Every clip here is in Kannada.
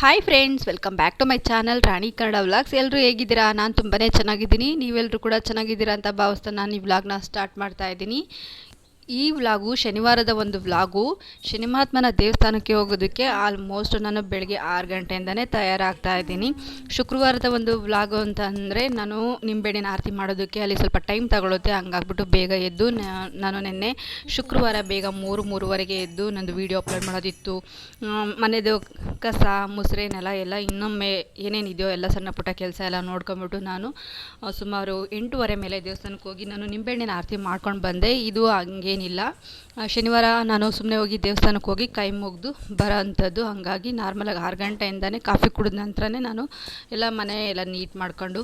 Hi friends welcome back to my channel Rani Kannada vlogs ಎಲ್ಲರೂ ಹೇಗಿದ್ದೀರಾ? ನಾನು ತುಂಬಾ ಚೆನ್ನಾಗಿದ್ದೀನಿ. ನೀವೆಲ್ಲರೂ ಕೂಡ ಚೆನ್ನಾಗಿದ್ದೀರಾ ಅಂತ ಭಾವಿಸ್ತಾ ನಾನು ಈ ವ್ಲಾಗ್ನ ಸ್ಟಾರ್ಟ್ ಮಾಡ್ತಾ ಇದ್ದೀನಿ. ಈ ವ್ಲಾಗು ಶನಿವಾರದ ಒಂದು ವ್ಲಾಗು. ಶನಿಮಹಾತ್ಮನ ದೇವಸ್ಥಾನಕ್ಕೆ ಹೋಗೋದಕ್ಕೆ ಆಲ್ಮೋಸ್ಟ್ ನಾನು ಬೆಳಗ್ಗೆ ಆರು ಗಂಟೆಯಿಂದನೇ ತಯಾರಾಗ್ತಾ ಇದ್ದೀನಿ. ಶುಕ್ರವಾರದ ಒಂದು ವ್ಲಾಗು ಅಂತ ಅಂದರೆ ನಾನು ನಿಂಬೆಹಣ್ಣಿನ ಆರತಿ ಮಾಡೋದಕ್ಕೆ ಅಲ್ಲಿ ಸ್ವಲ್ಪ ಟೈಮ್ ತಗೊಳುತ್ತೆ. ಹಂಗಾಗ್ಬಿಟ್ಟು ಬೇಗ ಎದ್ದು ನಾನು ನಿನ್ನೆ ಶುಕ್ರವಾರ ಬೇಗ ಮೂರು, ಮೂರುವರೆಗೆ ಎದ್ದು ನಂದು ವೀಡಿಯೋ ಅಪ್ಲೋಡ್ ಮಾಡೋದಿತ್ತು. ಮನೆದ ಕಸ, ಮುಸ್ರೆ, ನೆಲ ಎಲ್ಲ ಇನ್ನೊಮ್ಮೆ ಏನೇನಿದೆಯೋ ಎಲ್ಲ ಸಣ್ಣ ಪುಟ್ಟ ಕೆಲಸ ಎಲ್ಲ ನೋಡ್ಕೊಂಬಿಟ್ಟು ನಾನು ಸುಮಾರು ಎಂಟೂವರೆ ಮೇಲೆ ದೇವಸ್ಥಾನಕ್ಕೆ ಹೋಗಿ ನಾನು ನಿಂಬೆಹಣ್ಣಿನ ಆರತಿ ಮಾಡ್ಕೊಂಡು ಬಂದೆ. ಇದು ಹಂಗೇನಿಲ್ಲ ಆ, ಶನಿವಾರ ನಾನು ಸುಮ್ಮನೆ ಹೋಗಿ ದೇವಸ್ಥಾನಕ್ಕೆ ಹೋಗಿ ಕೈ ಮುಗಿದು ಬರೋ ಅಂಥದ್ದು ಹಾಗಾಗಿ ನಾರ್ಮಲಾಗಿ ಆರು ಗಂಟೆಯಿಂದನೇ ಕಾಫಿ ಕುಡಿದ ನಂತರನೇ ನಾನು ಎಲ್ಲ ಮನೆ ಎಲ್ಲ ನೀಟ್ ಮಾಡ್ಕೊಂಡು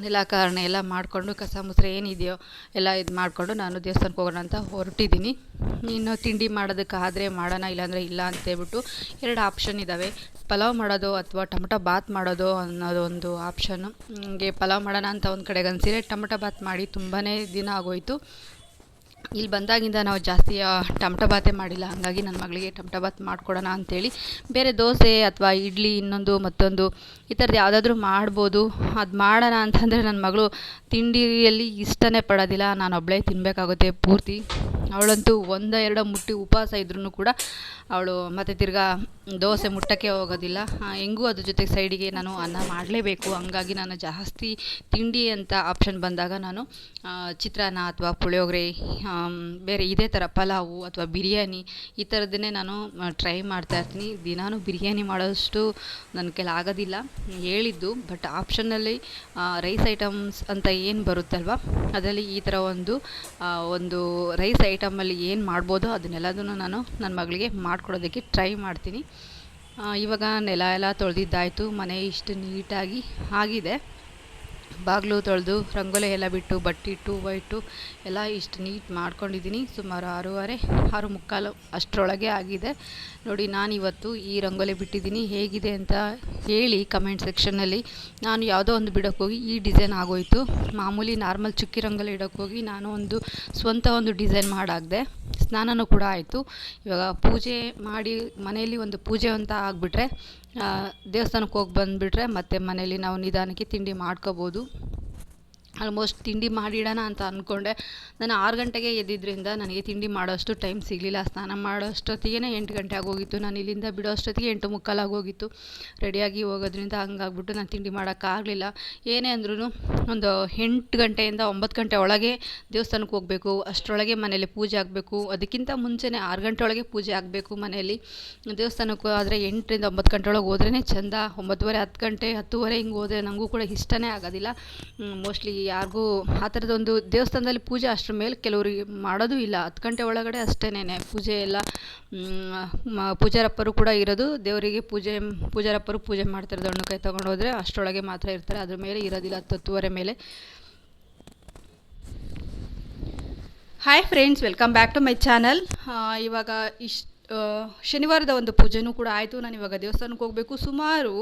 ನೆಲ ಕಾರಣ ಎಲ್ಲ ಮಾಡಿಕೊಂಡು ಕಸ ಮುಸ್ರೆ ಏನಿದೆಯೋ ಎಲ್ಲ ಇದು ಮಾಡಿಕೊಂಡು ನಾನು ದೇವಸ್ಥಾನಕ್ಕೆ ಹೋಗೋಣ ಅಂತ ಹೊರಟಿದ್ದೀನಿ. ಇನ್ನು ತಿಂಡಿ ಮಾಡೋದಕ್ಕಾದರೆ ಮಾಡೋಣ ಇಲ್ಲಾಂದರೆ ಇಲ್ಲ ಅಂತೇಳ್ಬಿಟ್ಟು ಎರಡು ಆಪ್ಷನ್ ಇದ್ದಾವೆ ಪಲಾವ್ ಮಾಡೋದು ಅಥವಾ ಟೊಮೊಟೊ ಬಾತ್ ಮಾಡೋದು ಅನ್ನೋದು ಒಂದು ಆಪ್ಷನ್ನು ಹಂಗೆ ಪಲಾವ್ ಮಾಡೋಣ ಅಂತ ಒಂದು ಕಡೆಗೆ ಅನಿಸಿದ್ರೆ ಟೊಮೊಟೊ ಬಾತ್ ಮಾಡಿ ತುಂಬಾ ದಿನ ಆಗೋಯ್ತು. ಇಲ್ಲಿ ಬಂದಾಗಿಂದ ನಾವು ಜಾಸ್ತಿ ಟಮಟ ಬಾತೆ ಮಾಡಿಲ್ಲ. ಹಾಗಾಗಿ ನನ್ನ ಮಗಳಿಗೆ ಟಮಟ ಬಾತ್ ಮಾಡಿಕೊಡೋಣ ಅಂಥೇಳಿ ಬೇರೆ ದೋಸೆ ಅಥವಾ ಇಡ್ಲಿ ಇನ್ನೊಂದು ಮತ್ತೊಂದು, ಈ ಥರದ್ದು ಯಾವುದಾದ್ರೂ ಮಾಡ್ಬೋದು. ಅದು ಮಾಡೋಣ ಅಂತಂದರೆ ನನ್ನ ಮಗಳು ತಿಂಡಿಯಲ್ಲಿ ಇಷ್ಟನೇ ಪಡೋದಿಲ್ಲ. ನಾನು ಒಬ್ಬಳೇ ತಿನ್ನಬೇಕಾಗುತ್ತೆ ಪೂರ್ತಿ. ಅವಳಂತೂ ಒಂದ ಎರಡೋ ಮುಟ್ಟಿ ಉಪವಾಸ ಇದ್ರೂ ಕೂಡ ಅವಳು ಮತ್ತೆ ತಿರ್ಗಾ ದೋಸೆ ಮುಟ್ಟಕ್ಕೆ ಹೋಗೋದಿಲ್ಲ. ಹೆಂಗೂ ಅದ್ರ ಜೊತೆಗೆ ಸೈಡಿಗೆ ನಾನು ಅನ್ನ ಮಾಡಲೇಬೇಕು. ಹಂಗಾಗಿ ನಾನು ಜಾಸ್ತಿ ತಿಂಡಿ ಅಂತ ಆಪ್ಷನ್ ಬಂದಾಗ ನಾನು ಚಿತ್ರಾನ್ನ ಅಥವಾ ಪುಳಿಯೋಗರೆ ಬೇರೆ ಇದೇ ಥರ ಪಲಾವು ಅಥವಾ ಬಿರಿಯಾನಿ ಈ ಥರದ್ದನ್ನೇ ನಾನು ಟ್ರೈ ಮಾಡ್ತಾ ಇರ್ತೀನಿ. ದಿನಾನು ಬಿರಿಯಾನಿ ಮಾಡೋಷ್ಟು ನನ್ನ ಕೆಲ ಆಗೋದಿಲ್ಲ. ಹೇಳಿದ್ದು, ಬಟ್ ಆಪ್ಷನ್ನಲ್ಲಿ ರೈಸ್ ಐಟಮ್ಸ್ ಅಂತ ಏನು ಬರುತ್ತಲ್ವ, ಅದರಲ್ಲಿ ಈ ಥರ ಒಂದು ಒಂದು ರೈಸ್ ಐಟಮಲ್ಲಿ ಏನು ಮಾಡ್ಬೋದೋ ಅದನ್ನೆಲ್ಲದನ್ನು ನಾನು ನನ್ನ ಮಗಳಿಗೆ ಮಾಡಿಕೊಡೋದಕ್ಕೆ ಟ್ರೈ ಮಾಡ್ತೀನಿ. ಇವಾಗ ನೆಲ ಎಲ್ಲ ತೊಳೆದಿದ್ದಾಯ್ತು, ಮನೆ ಇಷ್ಟು ನೀಟಾಗಿ ಆಗಿದೆ. ಬಾಗಿಲು ತೊಳೆದು ರಂಗೋಲಿ ಎಲ್ಲ ಬಿಟ್ಟು, ಬಟ್ಟೆ ಇಟ್ಟು ಎಲ್ಲ ಇಷ್ಟು ನೀಟ್ ಮಾಡ್ಕೊಂಡಿದ್ದೀನಿ. ಸುಮಾರು ಆರೂವರೆ, ಆರು ಮುಕ್ಕಾಲು ಅಷ್ಟರೊಳಗೆ ಆಗಿದೆ. ನೋಡಿ ನಾನು ಇವತ್ತು ಈ ರಂಗೋಲಿ ಬಿಟ್ಟಿದ್ದೀನಿ. ಹೇಗಿದೆ ಅಂತ ಹೇಳಿ ಕಮೆಂಟ್ ಸೆಕ್ಷನ್ನಲ್ಲಿ. ನಾನು ಯಾವುದೋ ಒಂದು ಬಿಡೋಕ್ಕೆ ಹೋಗಿ ಈ ಡಿಸೈನ್ ಆಗೋಯಿತು. ಮಾಮೂಲಿ ನಾರ್ಮಲ್ ಚುಕ್ಕಿ ರಂಗೋಲಿ ಇಡೋಕ್ಕೋಗಿ ನಾನು ಒಂದು ಸ್ವಂತ ಒಂದು ಡಿಸೈನ್ ಮಾಡಾಕ್ದೆ ಸ್ನಾನನೂ ಕೂಡ ಆಯಿತು. ಇವಾಗ ಪೂಜೆ ಮಾಡಿ ಮನೆಯಲ್ಲಿ ಒಂದು ಪೂಜೆ ಅಂತ ಆಗಿಬಿಟ್ರೆ ದೇವಸ್ಥಾನಕ್ಕೆ ಹೋಗಿ ಬಂದುಬಿಟ್ರೆ ಮತ್ತೆ ಮನೆಯಲ್ಲಿ ನಾವು ನಿಧಾನಕ್ಕೆ ತಿಂಡಿ ಮಾಡ್ಕೋಬೋದು. ಆಲ್ಮೋಸ್ಟ್ ತಿಂಡಿ ಮಾಡಿಡೋಣ ಅಂತ ಅಂದ್ಕೊಂಡೆ ನಾನು ಆರು ಗಂಟೆಗೆ ಎದ್ದಿದ್ದರಿಂದ ನನಗೆ ತಿಂಡಿ ಮಾಡೋಷ್ಟು ಟೈಮ್ ಸಿಗಲಿಲ್ಲ. ಸ್ನಾನ ಮಾಡೋಷ್ಟೊತ್ತಿಗೆ ಎಂಟು ಗಂಟೆ ಆಗೋಗಿತ್ತು. ನಾನು ಇಲ್ಲಿಂದ ಬಿಡೋ ಅಷ್ಟೊತ್ತಿಗೆ ಎಂಟು ಮುಕ್ಕಾಲಾಗೋಗಿತ್ತು ರೆಡಿಯಾಗಿ ಹೋಗೋದ್ರಿಂದ ಹಂಗಾಗ್ಬಿಟ್ಟು ನಾನು ತಿಂಡಿ ಮಾಡೋಕ್ಕಾಗಲಿಲ್ಲ. ಏನೇ ಅಂದ್ರೂ ಒಂದು ಎಂಟು ಗಂಟೆಯಿಂದ ಒಂಬತ್ತು ಗಂಟೆ ಒಳಗೆ ದೇವಸ್ಥಾನಕ್ಕೆ ಹೋಗಬೇಕು. ಅಷ್ಟರೊಳಗೆ ಮನೇಲಿ ಪೂಜೆ ಆಗಬೇಕು. ಅದಕ್ಕಿಂತ ಮುಂಚೆನೇ ಆರು ಗಂಟೆ ಒಳಗೆ ಪೂಜೆ ಆಗಬೇಕು ಮನೆಯಲ್ಲಿ. ದೇವಸ್ಥಾನಕ್ಕೆ ಆದರೆ ಎಂಟರಿಂದ ಒಂಬತ್ತು ಗಂಟೆ ಒಳಗೆ ಹೋದ್ರೇ ಚೆಂದ. ಒಂಬತ್ತುವರೆ ಹತ್ತು ಗಂಟೆ ಹತ್ತುವರೆ ಹಿಂಗೆ ಹೋದರೆ ನನಗೂ ಕೂಡ ಇಷ್ಟನೇ ಆಗೋದಿಲ್ಲ. ಮೋಸ್ಟ್ಲಿ ಯಾರಿಗೂ ಆ ಥರದೊಂದು ದೇವಸ್ಥಾನದಲ್ಲಿ ಪೂಜೆ ಅಷ್ಟರ ಮೇಲೆ ಕೆಲವರಿಗೆ ಮಾಡೋದು ಇಲ್ಲ. ಹತ್ತು ಗಂಟೆ ಒಳಗಡೆ ಅಷ್ಟೇನೆ ಪೂಜೆ ಎಲ್ಲ ಪೂಜಾರಪ್ಪರು ಕೂಡ ಇರೋದು. ದೇವರಿಗೆ ಪೂಜೆ, ಪೂಜಾರಪ್ಪರು ಪೂಜೆ ಮಾಡ್ತಾರೆ ದಣ್ಣು ಕೈ ತೊಗೊಂಡು ಹೋದರೆ ಅಷ್ಟರೊಳಗೆ ಮಾತ್ರ ಇರ್ತಾರೆ. ಅದ್ರ ಮೇಲೆ ಇರೋದಿಲ್ಲ. ಹತ್ತು, ಹತ್ತುವರೆ ಮೇಲೆ. Hi friends welcome back to my channel ಇವಾಗ ಇಷ್ಟು ಶನಿವಾರದ ಒಂದು ಪೂಜೆನೂ ಕೂಡ ಆಯಿತು. ನಾನು ಇವಾಗ ದೇವಸ್ಥಾನಕ್ಕೆ ಹೋಗಬೇಕು. ಸುಮಾರು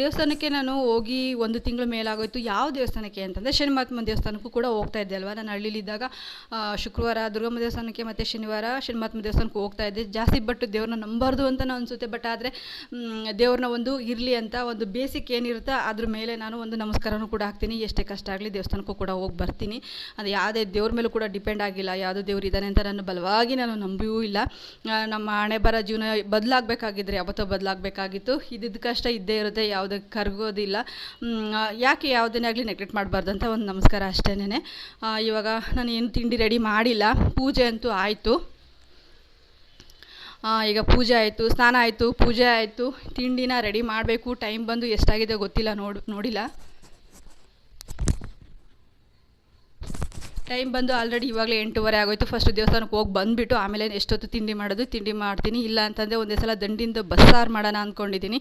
ದೇವಸ್ಥಾನಕ್ಕೆ ನಾನು ಹೋಗಿ ಒಂದು ತಿಂಗಳ ಮೇಲಾಗೋಯ್ತು. ಯಾವ ದೇವಸ್ಥಾನಕ್ಕೆ ಅಂತಂದರೆ ಶನಿಮಹಾತ್ಮನ ದೇವಸ್ಥಾನಕ್ಕೂ ಕೂಡ ಹೋಗ್ತಾ ಇದ್ದೆ ಅಲ್ವಾ? ನಾನು ಹಳ್ಳಿಲಿದ್ದಾಗ ಶುಕ್ರವಾರ ದುರ್ಗಮ್ಮ ದೇವಸ್ಥಾನಕ್ಕೆ ಮತ್ತು ಶನಿವಾರ ಶನಿಮಹಾತ್ಮ ದೇವಸ್ಥಾನಕ್ಕೆ ಹೋಗ್ತಾ ಇದ್ದೆ. ಜಾಸ್ತಿ ಬಟ್ ದೇವ್ರನ್ನ ನಂಬಾರ್ದು ನಾನು ಅನಿಸುತ್ತೆ. ಬಟ್ ಆದರೆ ದೇವ್ರನ್ನ ಒಂದು ಇರಲಿ ಅಂತ ಒಂದು ಬೇಸಿಕ್ ಏನಿರುತ್ತೋ ಅದ್ರ ಮೇಲೆ ನಾನು ಒಂದು ನಮಸ್ಕಾರನೂ ಕೂಡ ಹಾಕ್ತೀನಿ. ಎಷ್ಟೇ ಕಷ್ಟ ಆಗಲಿ ದೇವಸ್ಥಾನಕ್ಕೂ ಕೂಡ ಹೋಗಿ ಬರ್ತೀನಿ. ಅದು ಯಾವುದೇ ದೇವ್ರ ಮೇಲೂ ಕೂಡ ಡಿಪೆಂಡ್ ಆಗಿಲ್ಲ. ಯಾವುದೋ ದೇವ್ರು ಇದ್ದಾನೆ ಅಂತ ನಾನು ಬಲವಾಗಿ ನಾನು ನಂಬಿಯೂ ಇಲ್ಲ. ನಮ್ಮ ಹಣೆ ಬರ ಜೀವನ ಬದಲಾಗಬೇಕಾಗಿದ್ರೆ, ಯಾವತ್ತೋ ಬದಲಾಗಬೇಕಾಗಿತ್ತು. ಇದ್ದಿದ್ದ ಕಷ್ಟ ಇದ್ದೇ ಇರುತ್ತೆ ಯಾವುದಕ್ಕೆ ಕರಗೋದಿಲ್ಲ. ಯಾಕೆ ಯಾವುದನ್ನೇ ಆಗಲಿ ನೆಗ್ಲೆಕ್ಟ್ ಮಾಡಬಾರ್ದು ಅಂತ ಒಂದು ನಮಸ್ಕಾರ ಅಷ್ಟೇನೆ ಇವಾಗ ನಾನು ಏನು ತಿಂಡಿ ರೆಡಿ ಮಾಡಿಲ್ಲ. ಪೂಜೆ ಅಂತೂ ಆಯಿತು. ಈಗ ಪೂಜೆ ಆಯಿತು, ಸ್ನಾನ ಆಯಿತು, ಪೂಜೆ ಆಯಿತು. ತಿಂಡಿನ ರೆಡಿ ಮಾಡಬೇಕು ಟೈಮ್ ಬಂದು ಎಷ್ಟಾಗಿದೆ ಗೊತ್ತಿಲ್ಲ ನೋಡು, ನೋಡಿಲ್ಲ. ಟೈಮ್ ಬಂದು ಆಲ್ರೆಡಿ ಇವಾಗಲೇ ಎಂಟೂವರೆ ಆಗೋಯ್ತು. ಫಸ್ಟ್ ದೇವಸ್ಥಾನಕ್ಕೆ ಹೋಗಿ ಬಂದುಬಿಟ್ಟು ಆಮೇಲೆ ಎಷ್ಟೊತ್ತು ತಿಂಡಿ ಮಾಡೋದು? ತಿಂಡಿ ಮಾಡ್ತೀನಿ. ಇಲ್ಲ ಅಂತಂದರೆ ಒಂದೇ ಸಲ ದಂಡಿಂದ ಬಸ್ಸಾರು ಮಾಡೋಣ ಅಂದ್ಕೊಂಡಿದ್ದೀನಿ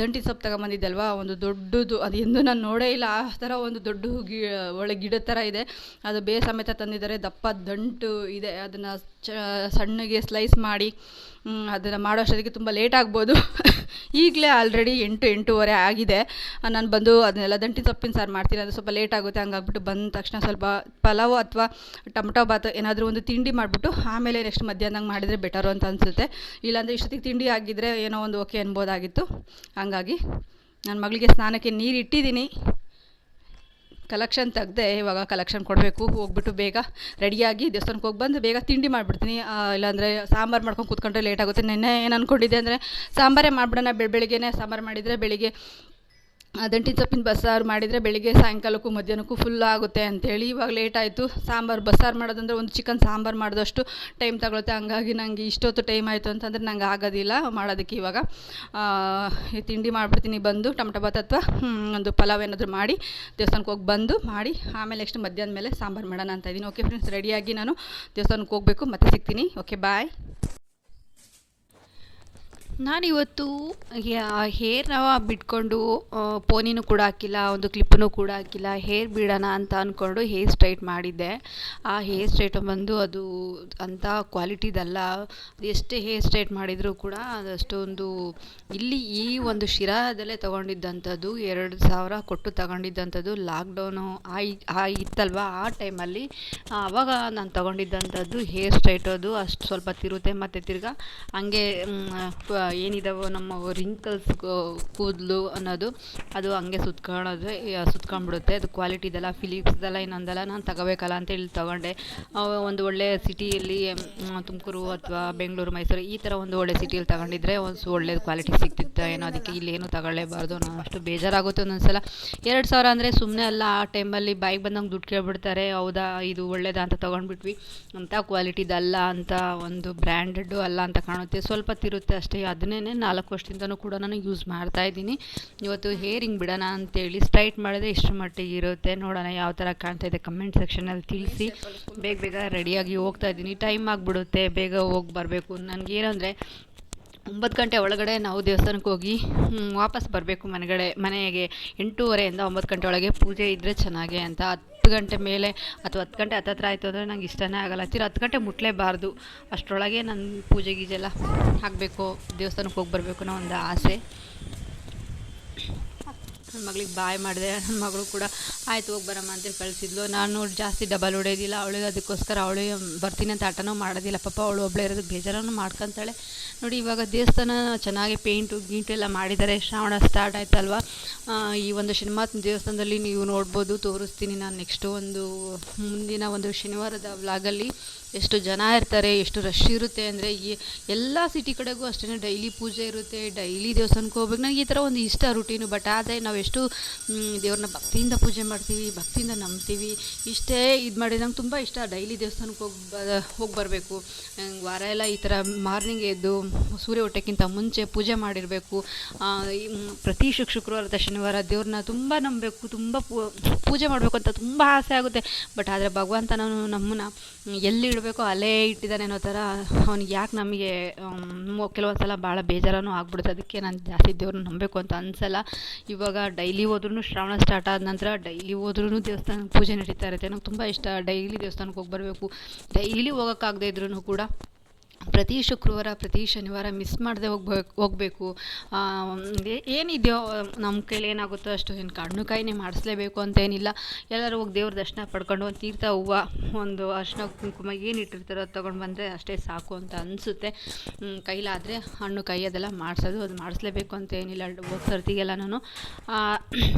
ದಂಡಿ ಸೊಪ್ಪು ತಗೊಂಬಂದಿದ್ದಲ್ವಾ? ಒಂದು ದೊಡ್ಡದು, ಅದು ಎಂದು ನಾನು ನೋಡೇ ಇಲ್ಲ. ಆ ಥರ ಒಂದು ದೊಡ್ಡ ಗಿ, ಒಳ್ಳೆ ಗಿಡದ ಥರ ಇದೆ. ಅದು ಬೇ ಸಮೇತ ತಂದಿದ್ದಾರೆ. ದಪ್ಪ ದಂಟು ಇದೆ. ಅದನ್ನು ಸಣ್ಣಗೆ ಸ್ಲೈಸ್ ಮಾಡಿ ಅದನ್ನು ಮಾಡೋಷ್ಟೊತ್ತಿಗೆ ತುಂಬ ಲೇಟ್ ಆಗ್ಬೋದು. ಈಗಲೇ ಆಲ್ರೆಡಿ ಎಂಟು, ಎಂಟೂವರೆ ಆಗಿದೆ. ನಾನು ಬಂದು ಅದನ್ನೆಲ್ಲ ದಂಟಿ ಸೊಪ್ಪಿನ ಸಾರು ಮಾಡ್ತೀನಿ. ಅದು ಸ್ವಲ್ಪ ಲೇಟ್ ಆಗುತ್ತೆ, ಹಂಗಾಗ್ಬಿಟ್ಟು ಬಂದ ತಕ್ಷಣ ಸ್ವಲ್ಪ ಪಲಾವು ಅಥವಾ ಟೊಮೊಟೊ ಬಾತ್ ಏನಾದರೂ ಒಂದು ತಿಂಡಿ ಮಾಡಿಬಿಟ್ಟು ಆಮೇಲೆ ನೆಕ್ಸ್ಟ್ ಮಧ್ಯಾಹ್ನಂಗೆ ಮಾಡಿದರೆ ಬೆಟರು ಅಂತ ಅನಿಸುತ್ತೆ. ಇಲ್ಲಾಂದರೆ ಇಷ್ಟೊತ್ತಿಗೆ ತಿಂಡಿ ಆಗಿದ್ದರೆ ಏನೋ ಒಂದು ಓಕೆ ಅನ್ಬೋದಾಗಿತ್ತು. ಹಂಗಾಗಿ ನನ್ನ ಮಗಳಿಗೆ ಸ್ನಾನಕ್ಕೆ ನೀರು ಇಟ್ಟಿದ್ದೀನಿ. ಕಲೆಕ್ಷನ್ ತೆಗ್ದೆ ಇವಾಗ ಕಲೆಕ್ಷನ್ ಕೊಡಬೇಕು, ಹೋಗ್ಬಿಟ್ಟು ಬೇಗ ರೆಡಿಯಾಗಿ ದೇವಸ್ಥಾನಕ್ಕೆ ಹೋಗಿ ಬಂದು ಬೇಗ ತಿಂಡಿ ಮಾಡಿಬಿಡ್ತೀನಿ. ಇಲ್ಲಾಂದರೆ ಸಾಂಬಾರು ಮಾಡ್ಕೊಂಡು ಕೂತ್ಕೊಂಡ್ರೆ ಲೇಟ್ ಆಗುತ್ತೆ. ನೆನ್ನೆ ಏನು ಅಂದ್ಕೊಂಡಿದ್ದೆ ಅಂದರೆ ಸಾಂಬಾರೇ ಮಾಡಿಬಿಡೋಣ, ಬೆಳ, ಬೆಳಿಗ್ಗೆನೇ ಸಾಂಬಾರು ಮಾಡಿದರೆ ಬೆಳಿಗ್ಗೆ ದಂಟಿನ ಸೊಪ್ಪಿನ ಬಸ್ಸಾರು ಮಾಡಿದರೆ ಬೆಳಿಗ್ಗೆ ಸಾಯಂಕಾಲಕ್ಕೂ ಮಧ್ಯಾಹ್ನಕ್ಕೂ ಫುಲ್ ಆಗುತ್ತೆ ಅಂತೇಳಿ ಇವಾಗ ಲೇಟ್ ಆಯಿತು. ಸಾಂಬಾರು ಬಸ್ಸಾರು ಮಾಡೋದಂದ್ರೆ ಒಂದು ಚಿಕನ್ ಸಾಂಬಾರು ಮಾಡಿದಷ್ಟು ಟೈಮ್ ತಗೊಳುತ್ತೆ. ಹಂಗಾಗಿ ನನಗೆ ಇಷ್ಟೊತ್ತು ಟೈಮ್ ಆಯಿತು ಅಂತಂದರೆ ನಂಗೆ ಆಗೋದಿಲ್ಲ ಮಾಡೋದಕ್ಕೆ ಇವಾಗ. ಈ ತಿಂಡಿ ಮಾಡಿಬಿಡ್ತೀನಿ ಬಂದು, ಟೊಮಟೊ ಭಾತ್ ಅಥವಾ ಒಂದು ಪಲಾವ್ ಏನಾದರೂ ಮಾಡಿ ದೇವಸ್ಥಾನಕ್ಕೆ ಹೋಗಿ ಬಂದು ಮಾಡಿ ಆಮೇಲೆ ನೆಕ್ಸ್ಟ್ ಮಧ್ಯಾಹ್ನ ಮೇಲೆ ಸಾಂಬಾರು ಮಾಡೋಣ ಅಂತ ಇದ್ದೀನಿ. ಓಕೆ ಫ್ರೆಂಡ್ಸ್ ರೆಡಿಯಾಗಿ ನಾನು ದೇವಸ್ಥಾನಕ್ಕೆ ಹೋಗಬೇಕು, ಮತ್ತೆ ಸಿಗ್ತೀನಿ. ಓಕೆ ಬಾಯ್ ನಾನಿವತ್ತು ಹೇರ್ನ ಬಿಟ್ಕೊಂಡು ಪೋನಿನೂ ಕೂಡ ಹಾಕಿಲ್ಲ, ಒಂದು ಕ್ಲಿಪ್ಪನ್ನು ಕೂಡ ಹಾಕಿಲ್ಲ. ಹೇರ್ ಬಿಡೋಣ ಅಂತ ಅಂದ್ಕೊಂಡು ಹೇರ್ ಸ್ಟ್ರೈಟ್ ಮಾಡಿದ್ದೆ. ಆ ಹೇರ್ ಸ್ಟ್ರೈಟ್ ಬಂದು ಅದು ಅಂಥ ಕ್ವಾಲಿಟಿದಲ್ಲ. ಎಷ್ಟೇ ಹೇರ್ ಸ್ಟ್ರೈಟ್ ಮಾಡಿದರೂ ಕೂಡ ಅದಷ್ಟೊಂದು ಇಲ್ಲಿ ಈ ಒಂದು ಶಿರಾದಲ್ಲೇ ತೊಗೊಂಡಿದ್ದಂಥದ್ದು, ಎರಡು ಸಾವಿರ ಕೊಟ್ಟು ತಗೊಂಡಿದ್ದಂಥದ್ದು ಲಾಕ್ಡೌನು ಆ ಆ ಇತ್ತಲ್ವ ಆ ಟೈಮಲ್ಲಿ ಆವಾಗ ನಾನು ತಗೊಂಡಿದ್ದಂಥದ್ದು ಹೇರ್ ಸ್ಟ್ರೈಟ್ ಅದು ಅಷ್ಟು ಸ್ವಲ್ಪ ತಿರುತ್ತೆ. ಮತ್ತು ತಿರ್ಗಾ ಹಂಗೆ ಏನಿದಾವೋ ನಮ್ಮ ರಿಂಕಲ್ಸ್ ಕೂದಲು ಅನ್ನೋದು, ಅದು ಹಂಗೆ ಸುತ್ಕೊಳ್ಳೋದು ಸುತ್ಕೊಂಡ್ಬಿಡುತ್ತೆ. ಅದು ಕ್ವಾಲಿಟಿದೆಲ್ಲ ಫಿಲಿಪ್ಸ್ದೆಲ್ಲ ಇನ್ನೊಂದೆಲ್ಲ ನಾನು ತಗೋಬೇಕಲ್ಲ ಅಂತೇಳಿ ತಗೊಂಡೆ. ಒಂದು ಒಳ್ಳೆ ಸಿಟಿಯಲ್ಲಿ ತುಮಕೂರು ಅಥವಾ ಬೆಂಗಳೂರು, ಮೈಸೂರು, ಈ ಥರ ಒಂದು ಒಳ್ಳೆ ಸಿಟಿಯಲ್ಲಿ ತಗೊಂಡಿದ್ರೆ ಒಂದು ಒಳ್ಳೆ ಕ್ವಾಲಿಟಿ ಸಿಗ್ತಿತ್ತು. ಏನೋ ಅದಕ್ಕೆ ಇಲ್ಲೇನು ತಗೊಳ್ಳೇಬಾರ್ದು ನಾನು ಅಷ್ಟು ಬೇಜಾರಾಗುತ್ತೆ ಒಂದೊಂದ್ಸಲ. ಎರಡು ಸಾವಿರ ಅಂದರೆ ಸುಮ್ಮನೆ ಅಲ್ಲ, ಆ ಟೈಮಲ್ಲಿ ಬೈಕ್ ಬಂದಂಗೆ ದುಡ್ಡು ಕೇಳ್ಬಿಡ್ತಾರೆ. ಹೌದಾ, ಇದು ಒಳ್ಳೇದಾ ಅಂತ ತೊಗೊಂಡ್ಬಿಟ್ವಿ. ಅಂಥ ಕ್ವಾಲಿಟಿದಲ್ಲ ಅಂತ ಒಂದು ಬ್ರ್ಯಾಂಡೆಡ್ಡು ಅಲ್ಲ ಅಂತ ಕಾಣುತ್ತೆ. ಸ್ವಲ್ಪ ತಿರುತ್ತೆ ಅಷ್ಟೇ ಅದನ್ನೇ ನಾಲ್ಕು ವರ್ಷದಿಂದನೂ ಕೂಡ ನಾನು ಯೂಸ್ ಮಾಡ್ತಾ ಇದ್ದೀನಿ. ಇವತ್ತು ಹೇರ್ ಹಿಂಗೆ ಬಿಡೋಣ ಅಂತೇಳಿ ಸ್ಟ್ರೈಟ್ ಮಾಡಿದ್ರೆ ಇಷ್ಟು ಮಟ್ಟಿಗೆ ಇರುತ್ತೆ ನೋಡೋಣ, ಯಾವ ಥರ ಕಾಣ್ತಾ ಇದೆ ಕಮೆಂಟ್ ಸೆಕ್ಷನಲ್ಲಿ ತಿಳಿಸಿ. ಬೇಗ ಬೇಗ ರೆಡಿಯಾಗಿ ಹೋಗ್ತಾ ಇದ್ದೀನಿ. ಟೈಮ್ ಆಗಿಬಿಡುತ್ತೆ, ಬೇಗ ಹೋಗಿ ಬರಬೇಕು. ನನಗೇನಂದರೆ ಒಂಬತ್ತು ಗಂಟೆ ಒಳಗಡೆ ನಾವು ದೇವಸ್ಥಾನಕ್ಕೆ ಹೋಗಿ ವಾಪಸ್ ಬರಬೇಕು ಮನೆಗಡೆ, ಮನೆಗೆ ಎಂಟೂವರೆಯಿಂದ ಒಂಬತ್ತು ಗಂಟೆ ಒಳಗೆ ಪೂಜೆ ಇದ್ದರೆ ಚೆನ್ನಾಗೆ ಅಂತ. ಹತ್ತು ಗಂಟೆ ಮೇಲೆ ಅಥವಾ ಹತ್ತು ಗಂಟೆ ಹತ್ತತ್ರ ಆಯಿತು ಅಂದರೆ ನಂಗೆ ಇಷ್ಟನೇ ಆಗಲ್ಲ. ತಿರು ಹತ್ತು ಗಂಟೆ ಮುಟ್ಟಲೇಬಾರ್ದು ಅಷ್ಟರೊಳಗೆ ನನ್ನ ಪೂಜೆ ಗೀಜೆಲ್ಲ ಆಗಬೇಕು ದೇವಸ್ಥಾನಕ್ಕೆ ಹೋಗಿ ಬರಬೇಕು ಅನ್ನೋ ಒಂದು ಆಸೆ. ನನ್ನ ಮಗಳಿಗೆ ಬಾಯ್ ಮಾಡಿದೆ, ನನ್ನ ಮಗಳು ಕೂಡ ಆಯ್ತು ಹೋಗಿ ಬರಮ್ಮ ಅಂತೇಳಿ ಕಳಿಸಿದ್ಲು. ನಾನು ಜಾಸ್ತಿ ಡಬಲ್ ಹೊಡೆಯೋದಿಲ್ಲ, ಅವಳಿಗೆ ಅದಕ್ಕೋಸ್ಕರ ಅವಳು ಬರ್ತೀನಿ ಅಂತ ಆಟನೂ ಮಾಡೋದಿಲ್ಲ. ಪಾಪ ಅವಳು ಒಬ್ಬಳೇ ಇರೋದಕ್ಕೆ ಬೇಜಾರನ್ನು ಮಾಡ್ಕೊತಾಳೆ. ನೋಡಿ ಇವಾಗ ದೇವಸ್ಥಾನ ಚೆನ್ನಾಗಿ ಪೇಂಟು ಗೀಂಟು ಎಲ್ಲ ಮಾಡಿದ್ದಾರೆ. ಶ್ರಾವಣ ಸ್ಟಾರ್ಟ್ ಆಯ್ತಲ್ವಾ? ಈ ಒಂದು ಶನಿವಾರ ದೇವಸ್ಥಾನದಲ್ಲಿ ನೀವು ನೋಡ್ಬೋದು, ತೋರಿಸ್ತೀನಿ ನಾನು ನೆಕ್ಸ್ಟು ಒಂದು, ಮುಂದಿನ ಒಂದು ಶನಿವಾರದ ವ್ಲಾಗಲ್ಲಿ ಎಷ್ಟು ಜನ ಇರ್ತಾರೆ, ಎಷ್ಟು ರಶ್ ಇರುತ್ತೆ ಅಂದರೆ ಈ ಎಲ್ಲ ಸಿಟಿ ಕಡೆಗೂ ಅಷ್ಟೇ ಡೈಲಿ ಪೂಜೆ ಇರುತ್ತೆ ಡೈಲಿ ದೇವಸ್ಥಾನಕ್ಕೆ ಹೋಗ್ಬೇಕು. ನನಗೆ ಈ ಥರ ಒಂದು ಇಷ್ಟ ರುಟೀನು ಬಟ್ ಆದರೆ ನಾವು ಎಷ್ಟು ದೇವ್ರನ್ನ ಭಕ್ತಿಯಿಂದ ಪೂಜೆ ಮಾಡ್ತೀವಿ, ಭಕ್ತಿಯಿಂದ ನಂಬ್ತೀವಿ, ಇಷ್ಟೇ ಇದು ಮಾಡಿ ನಂಗೆ ತುಂಬ ಇಷ್ಟ ಡೈಲಿ ದೇವಸ್ಥಾನಕ್ಕೆ ಹೋಗಿ ಬ, ಹೋಗಿ ಬರಬೇಕು. ವಾರ ಎಲ್ಲ ಈ ಥರ ಮಾರ್ನಿಂಗ್ ಎದ್ದು ಸೂರ್ಯ ಹುಟ್ಟೋಕ್ಕಿಂತ ಮುಂಚೆ ಪೂಜೆ ಮಾಡಿರಬೇಕು. ಪ್ರತಿ ಶುಕ್ ಶುಕ್ರವಾರ ಶನಿವಾರ ದೇವ್ರನ್ನ ತುಂಬ ನಂಬಬೇಕು, ತುಂಬ ಪೂಜೆ ಮಾಡಬೇಕು ಅಂತ ತುಂಬ ಆಸೆ ಆಗುತ್ತೆ. ಬಟ್ ಆದರೆ ಭಗವಂತ ನಾನು ನಮ್ಮನ್ನ ಎಲ್ಲಿ ಇಡಬೇಕೋ ಅಲ್ಲೇ ಇಟ್ಟಿದ್ದಾನೆ ಅನ್ನೋ ಥರ, ಅವ್ನಿಗೆ ಯಾಕೆ ನಮಗೆ ಕೆಲವೊಂದು ಸಲ ಭಾಳ ಬೇಜಾರನೂ ಆಗ್ಬಿಡುತ್ತೆ. ಅದಕ್ಕೆ ನಾನು ಜಾಸ್ತಿ ದೇವ್ರನ್ನ ನಂಬಬೇಕು ಅಂತ ಅನಿಸಲ್ಲ. ಇವಾಗ ಡೈಲಿ ಹೋದ್ರೂ ಶ್ರಾವಣ ಸ್ಟಾರ್ಟ್ ಆದ ನಂತರ ಡೈಲಿ ಹೋದ್ರೂ ದೇವಸ್ಥಾನ ಪೂಜೆ ನಡೀತಾ ಇರುತ್ತೆ. ನಂಗೆ ತುಂಬ ಇಷ್ಟ. ಡೈಲಿ ದೇವಸ್ಥಾನಕ್ಕೆ ಹೋಗಿ ಬರಬೇಕು. ಡೈಲಿ ಹೋಗೋಕ್ಕಾಗದೇ ಇದ್ರೂ ಕೂಡ. ಪ್ರತಿ ಶುಕ್ರವಾರ ಪ್ರತಿ ಶನಿವಾರ ಮಿಸ್ ಮಾಡದೆ ಹೋಗ್ಬೇಕು. ಹೋಗಬೇಕು ಏನಿದೆಯೋ ನಮ್ಮ ಕೈಲಿ ಏನಾಗುತ್ತೋ ಅಷ್ಟು ಏನು ಕಣ್ಣು ಕಾಯಿನೇ ಮಾಡಿಸ್ಲೇಬೇಕು ಅಂತೇನಿಲ್ಲ. ಎಲ್ಲರೂ ಹೋಗಿ ದೇವ್ರ ದರ್ಶನ ಪಡ್ಕೊಂಡು ಒಂದು ತೀರ್ಥ ಹೂವು ಒಂದು ಅರ್ಶಿನ ಕುಂಕುಮ ಏನು ಇಟ್ಟಿರ್ತಾರೋ ಅದು ತೊಗೊಂಡು ಬಂದರೆ ಅಷ್ಟೇ ಸಾಕು ಅಂತ ಅನಿಸುತ್ತೆ. ಕೈಲಾದರೆ ಹಣ್ಣು ಕೈ ಅದೆಲ್ಲ ಮಾಡಿಸೋದು ಅದು ಮಾಡಿಸ್ಲೇಬೇಕು ಅಂತ ಏನಿಲ್ಲ ಹೋದ ಸರ್ತಿಗೆಲ್ಲ ನಾನು.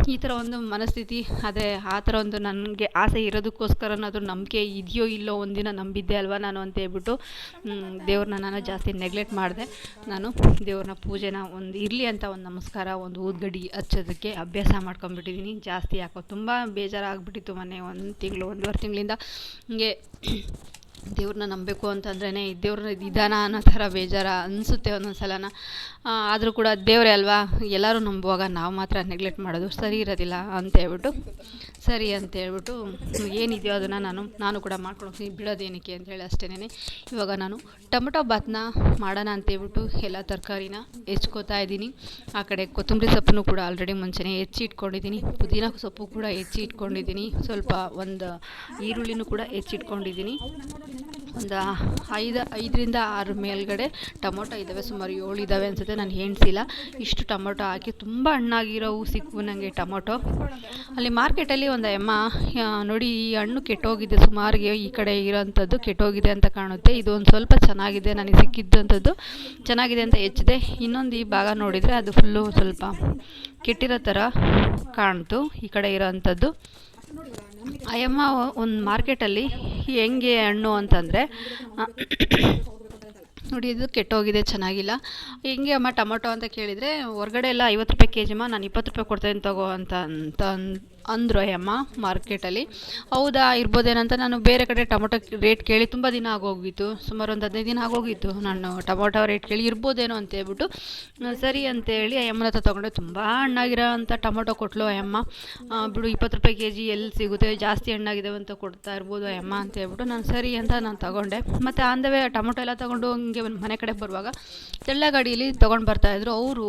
ಈ ಥರ ಒಂದು ಮನಸ್ಥಿತಿ ಅದೇ ಆ ಥರ ಒಂದು ನನಗೆ ಆಸೆ ಇರೋದಕ್ಕೋಸ್ಕರನಾದರೂ ನಂಬಿಕೆ ಇದೆಯೋ ಇಲ್ಲೋ ಒಂದಿನ ನಂಬಿದ್ದೆ ಅಲ್ವಾ ನಾನು ಅಂತ ಹೇಳ್ಬಿಟ್ಟು ಮ್, ದೇವ್ರನ್ನ ನಾನು ಜಾಸ್ತಿ ನೆಗ್ಲೆಕ್ಟ್ ಮಾಡಿದೆ. ನಾನು ದೇವ್ರನ್ನ ಪೂಜೆನ ಒಂದು ಇರಲಿ ಅಂತ ಒಂದು ನಮಸ್ಕಾರ, ಒಂದು ಊದ್ಗಡ್ಡಿ ಹಚ್ಚೋದಕ್ಕೆ ಅಭ್ಯಾಸ ಮಾಡ್ಕೊಂಡ್ಬಿಟ್ಟಿದ್ದೀನಿ ಜಾಸ್ತಿ ಯಾಕೋ ತುಂಬ ಬೇಜಾರಾಗ್ಬಿಟ್ಟಿತ್ತು ಮೊನ್ನೆ ಒಂದು ತಿಂಗಳು, ಒಂದೂವರೆ ತಿಂಗಳಿಂದ. ಹಿಂಗೆ ದೇವ್ರನ್ನ ನಂಬಬೇಕು ಅಂತಂದ್ರೇ ದೇವ್ರ ಇದಾನ ಅನ್ನೋ ಥರ ಬೇಜಾರ ಅನಿಸುತ್ತೆ ಒಂದೊಂದು ಸಲನ. ಆದರೂ ಕೂಡ ದೇವರೇ ಅಲ್ವಾ? ಎಲ್ಲರೂ ನಂಬುವಾಗ ನಾವು ಮಾತ್ರ ನೆಗ್ಲೆಕ್ಟ್ ಮಾಡೋದು ಸರಿ ಇರೋದಿಲ್ಲ ಅಂತ ಹೇಳ್ಬಿಟ್ಟು, ಸರಿ ಅಂತ ಹೇಳ್ಬಿಟ್ಟು, ಏನಿದೆಯೋ ಅದನ್ನು ನಾನು ನಾನು ಕೂಡ ಮಾಡ್ಕೊಂಡು ಹೋಗ್ತೀನಿ ಬಿಡೋದೇನಕ್ಕೆ ಅಂತೇಳಿ ಅಷ್ಟೇನೆ ಇವಾಗ ನಾನು ಟೊಮೊಟೊ ಬಾತ್ನ ಮಾಡೋಣ ಅಂತ ಹೇಳ್ಬಿಟ್ಟು ಎಲ್ಲ ತರಕಾರಿನ ಹೆಚ್ಕೋತಾ ಇದ್ದೀನಿ. ಆ ಕಡೆ ಕೊತ್ತಂಬರಿ ಸೊಪ್ಪನ್ನು ಕೂಡ ಆಲ್ರೆಡಿ ಮುಂಚೆನೆ ಹೆಚ್ಚಿ ಇಟ್ಕೊಂಡಿದ್ದೀನಿ. ಪುದೀನ ಸೊಪ್ಪು ಕೂಡ ಹೆಚ್ಚಿ ಇಟ್ಕೊಂಡಿದ್ದೀನಿ. ಸ್ವಲ್ಪ ಒಂದು ಈರುಳ್ಳಿನೂ ಕೂಡ ಹೆಚ್ಚಿಟ್ಕೊಂಡಿದ್ದೀನಿ ಒಂದು ಐದು, ಐದರಿಂದ ಆರು ಮೇಲ್ಗಡೆ ಟೊಮೊಟೊ ಇದ್ದಾವೆ. ಸುಮಾರು ಏಳು ಇದ್ದಾವೆ ಅನಿಸುತ್ತೆ. ನಾನು ಎಣ್ಸಿಲ್ಲ ಇಷ್ಟು ಟೊಮೊಟೊ ಹಾಕಿ ತುಂಬ ಹಣ್ಣಾಗಿರೋವು ಸಿಕ್ಕು ನನಗೆ ಟೊಮೊಟೊ. ಅಲ್ಲಿ ಮಾರ್ಕೆಟಲ್ಲಿ ಒಂದು ಅಮ್ಮ ನೋಡಿ ಈ ಹಣ್ಣು ಕೆಟ್ಟೋಗಿದೆ. ಸುಮಾರಿಗೆ ಈ ಕಡೆ ಇರೋಂಥದ್ದು ಕೆಟ್ಟೋಗಿದೆ ಅಂತ ಕಾಣುತ್ತೆ. ಇದು ಒಂದು ಸ್ವಲ್ಪ ಚೆನ್ನಾಗಿದೆ. ನನಗೆ ಸಿಕ್ಕಿದ್ದಂಥದ್ದು ಚೆನ್ನಾಗಿದೆ ಅಂತ ಹೆಚ್ಚಿದೆ. ಇನ್ನೊಂದು ಈ ಭಾಗ ನೋಡಿದರೆ ಅದು ಫುಲ್ಲು ಸ್ವಲ್ಪ ಕೆಟ್ಟಿರೋ ಥರ ಕಾಣ್ತು. ಈ ಕಡೆ ಇರೋವಂಥದ್ದು ಅಯ್ಯಮ್ಮ, ಒಂದು ಮಾರ್ಕೆಟಲ್ಲಿ ಹೆಂಗೆ ಹಣ್ಣು ಅಂತಂದರೆ ನೋಡಿ ಇದು ಕೆಟ್ಟೋಗಿದೆ, ಚೆನ್ನಾಗಿಲ್ಲ. ಹೆಂಗೆ ಅಮ್ಮ ಟೊಮೊಟೊ ಅಂತ ಕೇಳಿದರೆ, ಹೊರಗಡೆ ಎಲ್ಲ ಐವತ್ತು ರೂಪಾಯಿ ಕೆ ಜಿಮ್ಮ ನಾನು ಇಪ್ಪತ್ತು ರೂಪಾಯಿ ಕೊಡ್ತೇನೆ ತಗೋ ಅಂತ ಅಂತ ಅಂದರು ಅಯ್ಯಮ್ಮ ಮಾರ್ಕೆಟಲ್ಲಿ. ಹೌದಾ, ಇರ್ಬೋದೇನಂತ ನಾನು ಬೇರೆ ಕಡೆ ಟೊಮೊಟೊ ರೇಟ್ ಕೇಳಿ ತುಂಬ ದಿನ ಆಗೋಗಿತ್ತು ಸುಮಾರು ಒಂದು ಹದಿನೈದು ದಿನ ಆಗೋಗಿತ್ತು ನಾನು ಟೊಮೊಟೊ ರೇಟ್ ಕೇಳಿ ಇರ್ಬೋದೇನೋ ಅಂತ ಹೇಳ್ಬಿಟ್ಟು. ಸರಿ ಅಂತೇಳಿ ಅಯ್ಯಮ್ಮನ ಹತ್ರ ತೊಗೊಂಡೆ. ತುಂಬ ಹಣ್ಣಾಗಿರೋ ಅಂಥ ಟೊಮೊಟೊ ಕೊಟ್ಲು ಅಯ್ಯಮ್ಮ. ಬಿಡು, ಇಪ್ಪತ್ತು ರೂಪಾಯಿ ಕೆ ಜಿ ಎಲ್ಲಿ ಸಿಗುತ್ತೆ, ಜಾಸ್ತಿ ಹಣ್ಣಾಗಿದ್ದಾವೆ ಅಂತ ಕೊಡ್ತಾ ಇರ್ಬೋದು ಅಯ್ಯಮ್ಮ ಅಂತ ಹೇಳ್ಬಿಟ್ಟು ನಾನು ಸರಿ ಅಂತ ನಾನು ತಗೊಂಡೆ. ಮತ್ತು ಆಂದವೇ ಟೊಮೊಟೊ ಎಲ್ಲ ತೊಗೊಂಡು ಹಂಗೆ ಮನೆ ಕಡೆ ಬರುವಾಗ ತೆಳ್ಳ ಗಾಡಿಯಲ್ಲಿ ತೊಗೊಂಡು ಬರ್ತಾಯಿದ್ರು ಅವರು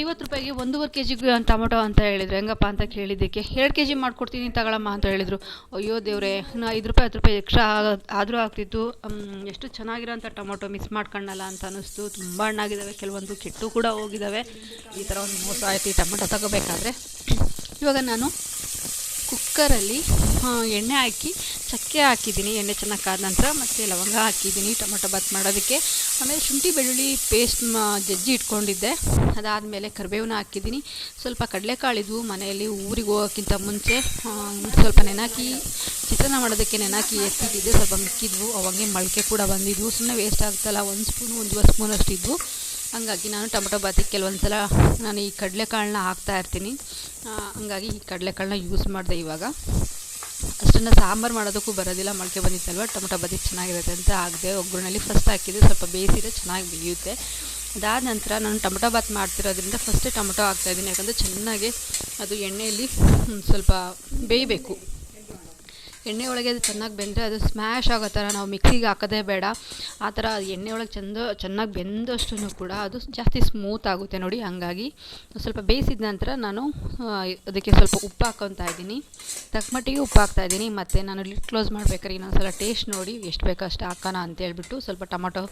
ಐವತ್ತು ರೂಪಾಯಿಗೆ ಒಂದೂವರೆ ಕೆ ಜಿಗೆ ಟೊಮೊಟೊ ಅಂತ ಹೇಳಿದ್ರು. ಹೆಂಗಪ್ಪ ಅಂತ ಕೇಳಿದ್ದಕ್ಕೆ ಎರಡು ಕೆ ಜಿ ಮಾಡಿಕೊಡ್ತೀನಿ ತಗೊಳಮ್ಮ ಅಂತ ಹೇಳಿದರು. ಅಯ್ಯೋ ದೇವ್ರೆ ನಾ ಐದು ರೂಪಾಯಿ, ಹತ್ತು ರೂಪಾಯಿ ಎಕ್ಸ್ಟ್ರಾ ಆದರೂ ಆಗ್ತಿತ್ತು. ಎಷ್ಟು ಚೆನ್ನಾಗಿರೋಂಥ ಟೊಮೊಟೊ ಮಿಸ್ ಮಾಡ್ಕೊಂಡಲ್ಲ ಅಂತ ಅನ್ನಿಸ್ತು. ತುಂಬ ಹಣ್ಣಾಗಿದ್ದಾವೆ ಕೆಲವೊಂದು ಕೆಟ್ಟು ಕೂಡ ಹೋಗಿದ್ದಾವೆ ಈ ಥರ ಒಂದು ಮೋಸ ಆಯ್ತು ಈ ಟೊಮೊಟೊ ತಗೋಬೇಕಾದ್ರೆ. ಇವಾಗ ನಾನು ಕುಕ್ಕರಲ್ಲಿ ಎಣ್ಣೆ ಹಾಕಿ, ಚಕ್ಕೆ ಹಾಕಿದ್ದೀನಿ, ಎಣ್ಣೆ ಚೆನ್ನಾಗಿ ಕಾದ ನಂತರ ಮತ್ತು ಲವಂಗ ಹಾಕಿದ್ದೀನಿ, ಟೊಮೊಟೊ ಬಾತ್ ಮಾಡೋದಕ್ಕೆ. ಆಮೇಲೆ ಶುಂಠಿ, ಬೆಳ್ಳುಳ್ಳಿ ಪೇಸ್ಟ್ ಜಜ್ಜಿ ಇಟ್ಕೊಂಡಿದ್ದೆ. ಅದಾದಮೇಲೆ ಕರಿಬೇವನ್ನ ಹಾಕಿದ್ದೀನಿ. ಸ್ವಲ್ಪ ಕಡಲೆಕಾಳಿದ್ವು ಮನೆಯಲ್ಲಿ ಊರಿಗೆ ಹೋಗೋಕ್ಕಿಂತ ಮುಂಚೆ ಸ್ವಲ್ಪ ನೆನಾಕಿ, ಚಿತ್ರಾನ್ನ ಮಾಡೋದಕ್ಕೆ ನೆನಾಕಿ ಎತ್ತಿದ್ದಿದ್ದೆ ಸ್ವಲ್ಪ ಮಿಕ್ಕಿದ್ವು. ಅವಾಗೆ ಮೊಳಕೆ ಕೂಡ ಬಂದಿದ್ವು. ಸುಮ್ಮನೆ ವೇಸ್ಟ್ ಆಗ್ತಲ್ಲ, ಒಂದು ಸ್ಪೂನು ಒಂದೂವರೆ ಸ್ಪೂನ್ ಅಷ್ಟಿದ್ವು. ಹಂಗಾಗಿ ನಾನು ಟೊಮೊಟೊ ಬಾತಿಗೆ ಕೆಲವೊಂದು ಸಲ ನಾನು ಈ ಕಡಲೆಕಾಳನ್ನ ಹಾಕ್ತಾ ಇರ್ತೀನಿ. ಆ, ಹಂಗಾಗಿ ಈ ಕಡಲೆಕಾಳನ್ನ ಯೂಸ್ ಮಾಡಿದೆ ಇವಾಗ. ಅಷ್ಟನ್ನು ಸಾಂಬಾರು ಮಾಡೋದಕ್ಕೂ ಬರೋದಿಲ್ಲ ಮೊಳಕೆ ಬಂದಿತ್ತಲ್ವ? ಟೊಮೊಟೊ ಬಾತಿ ಚೆನ್ನಾಗಿರುತ್ತೆ ಅಂತ ಹಾಕಿದೆ ಒಗ್ಗರಣೆಲಿ ಫಸ್ಟ್ ಹಾಕಿದ್ದು ಸ್ವಲ್ಪ ಬೇಯಿಸಿದ್ರೆ ಚೆನ್ನಾಗಿ ಬೇಯುತ್ತೆ ಅದಾದ ನಂತರ ನಾನು ಟೊಮೊಟೊ ಬಾತ್ ಮಾಡ್ತಿರೋದ್ರಿಂದ ಫಸ್ಟೇ ಟೊಮೊಟೊ ಹಾಕ್ತಾಯಿದ್ದೀನಿ ಯಾಕಂದರೆ ಚೆನ್ನಾಗಿ ಅದು ಎಣ್ಣೆಯಲ್ಲಿ ಸ್ವಲ್ಪ ಬೇಯಬೇಕು. ಎಣ್ಣೆ ಒಳಗೆ ಅದು ಚೆನ್ನಾಗಿ ಬೆಂದರೆ ಅದು ಸ್ಮ್ಯಾಶ್ ಆಗೋ ಥರ ನಾವು ಮಿಕ್ಸಿಗೆ ಹಾಕೋದೇ ಬೇಡ. ಆ ಥರ ಎಣ್ಣೆ ಒಳಗೆ ಚೆಂದ, ಚೆನ್ನಾಗಿ ಬೆಂದಷ್ಟು ಕೂಡ ಅದು ಜಾಸ್ತಿ ಸ್ಮೂತ್ ಆಗುತ್ತೆ ನೋಡಿ ಹಾಗಾಗಿ. ಸ್ವಲ್ಪ ಬೇಯಿಸಿದ ನಂತರ ನಾನು ಅದಕ್ಕೆ ಸ್ವಲ್ಪ ಉಪ್ಪು ಹಾಕ್ಕೊತಾ ಇದ್ದೀನಿ. ತಕ್ಕಮಟ್ಟಿಗೆ ಉಪ್ಪು ಹಾಕ್ತಾ ಇದ್ದೀನಿ. ಮತ್ತು ನಾನು ಲಿಟ್ ಕ್ಲೋಸ್ ಮಾಡ್ಬೇಕಾದ್ರೆ ಇನ್ನೊಂದ್ಸಲ ಟೇಸ್ಟ್ ನೋಡಿ ಎಷ್ಟು ಬೇಕೋ ಅಷ್ಟು ಹಾಕೋಣ ಅಂತೇಳ್ಬಿಟ್ಟು ಸ್ವಲ್ಪ ಟೊಮೊಟೊ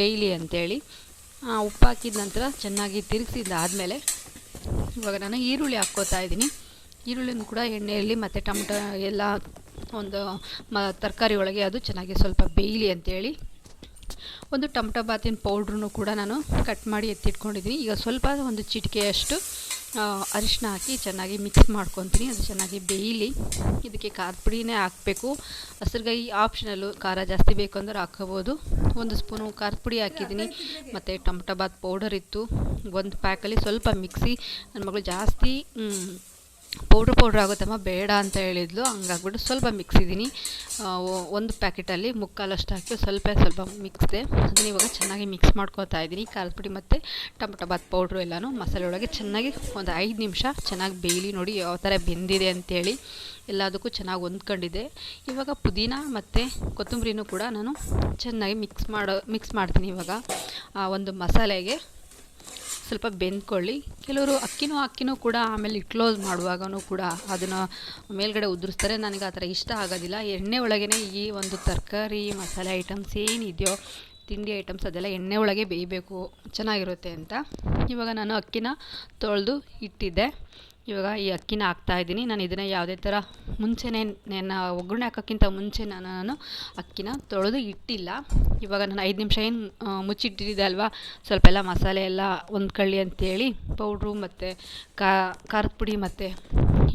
ಬೇಯಲಿ ಅಂತೇಳಿ. ಉಪ್ಪು ಹಾಕಿದ ನಂತರ ಚೆನ್ನಾಗಿ ತಿರುಗಿಸಿದ್ದಾದಮೇಲೆ ಇವಾಗ ನಾನು ಈರುಳ್ಳಿ ಹಾಕ್ಕೋತಾ ಇದ್ದೀನಿ. ಈರುಳ್ಳಿನೂ ಕೂಡ ಎಣ್ಣೆಯಲ್ಲಿ ಮತ್ತು ಟೊಮೊಟೊ ಎಲ್ಲ ಒಂದು, ಮ, ತರಕಾರಿ ಒಳಗೆ ಅದು ಚೆನ್ನಾಗಿ ಸ್ವಲ್ಪ ಬೇಯಲಿ ಅಂತೇಳಿ ಒಂದು ಟೊಮೆಟೊ ಬಾತಿನ ಪೌಡ್ರೂ ಕೂಡ ನಾನು ಕಟ್ ಮಾಡಿ ಎತ್ತಿಟ್ಕೊಂಡಿದ್ದೀನಿ ಈಗ ಸ್ವಲ್ಪ ಒಂದು ಚಿಟಿಕೆಯಷ್ಟು ಅರಿಶಿನ ಹಾಕಿ ಚೆನ್ನಾಗಿ ಮಿಕ್ಸ್ ಮಾಡ್ಕೊತೀನಿ. ಅದು ಚೆನ್ನಾಗಿ ಬೇಯಲಿ. ಇದಕ್ಕೆ ಖಾರದ ಪುಡಿನೇ ಹಾಕಬೇಕು. ಹಸಿರುಗಾಯಿ ಆಪ್ಷನಲ್ಲು ಖಾರ ಜಾಸ್ತಿ ಬೇಕು ಅಂದ್ರೆ ಹಾಕೋಬೋದು. ಒಂದು ಸ್ಪೂನು ಖಾರದ ಪುಡಿ ಹಾಕಿದ್ದೀನಿ ಮತ್ತು ಟೊಮೆಟೊ ಬಾತ್ ಪೌಡರ್ ಇತ್ತು. ಒಂದು ಪ್ಯಾಕಲ್ಲಿ ಸ್ವಲ್ಪ ಮಿಕ್ಸಿ ನನ್ನ ಮಗಳು ಜಾಸ್ತಿ ಪೌಡ್ರ್ ಪೌಡ್ರ್ ಆಗುತ್ತಮ್ಮ? ಬೇಡ ಅಂತ ಹೇಳಿದ್ಲು. ಹಂಗಾಗ್ಬಿಟ್ಟು ಸ್ವಲ್ಪ ಮಿಕ್ಸಿದ್ದೀನಿ ಒಂದು ಪ್ಯಾಕೆಟಲ್ಲಿ ಮುಕ್ಕಾಲಷ್ಟು ಹಾಕಿ ಸ್ವಲ್ಪ ಸ್ವಲ್ಪ ಮಿಕ್ಸ್ದೆ ಅದನ್ನ ಇವಾಗ ಚೆನ್ನಾಗಿ ಮಿಕ್ಸ್ ಮಾಡ್ಕೊತಾ ಇದ್ದೀನಿ. ಖಾರದ ಪುಡಿ ಮತ್ತು ಟೊಮೊಟೊ ಬಾತ್ ಪೌಡ್ರು ಎಲ್ಲನೂ. ಮಸಾಲೆ ಒಳಗೆ ಚೆನ್ನಾಗಿ ಒಂದು ಐದು ನಿಮಿಷ ಚೆನ್ನಾಗಿ ಬೇಯಲಿ ನೋಡಿ ಯಾವ ಥರ ಬೆಂದಿದೆ ಅಂತೇಳಿ ಎಲ್ಲದಕ್ಕೂ ಚೆನ್ನಾಗಿ ಹೊಂದ್ಕೊಂಡಿದೆ ಇವಾಗ ಪುದೀನ ಮತ್ತು ಕೊತ್ತಂಬರಿನೂ ಕೂಡ ನಾನು ಚೆನ್ನಾಗಿ ಮಿಕ್ಸ್ ಮಾಡೋ ಮಿಕ್ಸ್ ಮಾಡ್ತೀನಿ ಇವಾಗ. ಆ, ಒಂದು ಮಸಾಲೆಗೆ ಸ್ವಲ್ಪ ಬೆಂದ್ಕೊಳ್ಳಿ. ಕೆಲವರು ಅಕ್ಕಿನೂ ಅಕ್ಕಿನೂ ಕೂಡ ಆಮೇಲೆ ಕ್ಲೋಸ್ ಮಾಡುವಾಗನೂ ಕೂಡ ಅದನ್ನು ಮೇಲ್ಗಡೆ ಉದುರಿಸ್ತಾರೆ. ನನಗೆ ಆ ಥರ ಇಷ್ಟ ಆಗೋದಿಲ್ಲ. ಎಣ್ಣೆ ಒಳಗೇ ಈ ಒಂದು ತರಕಾರಿ, ಮಸಾಲೆ ಐಟಮ್ಸ್ ಏನಿದೆಯೋ, ತಿಂಡಿ ಐಟಮ್ಸ್ ಅದೆಲ್ಲ ಎಣ್ಣೆ ಒಳಗೆ ಬೇಯಬೇಕು. ಚೆನ್ನಾಗಿರುತ್ತೆ ಅಂತ. ಇವಾಗ ನಾನು ಅಕ್ಕಿನ ತೊಳೆದು ಇಟ್ಟಿದ್ದೆ. ಇವಾಗ ಈ ಅಕ್ಕಿನ ಹಾಕ್ತಾ ಇದ್ದೀನಿ. ನಾನು ಇದನ್ನು ಯಾವುದೇ ಥರ ಮುಂಚೆನೇ ನಾನು ಒಗ್ಗರಣೆ ಹಾಕೋಕ್ಕಿಂತ ಮುಂಚೆ ನಾನು ನಾನು ಅಕ್ಕಿನ ತೊಳೆದು ಇಟ್ಟಿಲ್ಲ. ಇವಾಗ ನಾನು ಐದು ನಿಮಿಷ ಏನು ಮುಚ್ಚಿಟ್ಟಿದ್ದೆ ಅಲ್ವಾ? ಸ್ವಲ್ಪ ಎಲ್ಲ ಮಸಾಲೆ ಎಲ್ಲ ಹೊಂದ್ಕೊಳ್ಳಿ ಅಂತೇಳಿ, ಪೌಡ್ರು ಮತ್ತು ಖಾರದ ಪುಡಿ ಮತ್ತು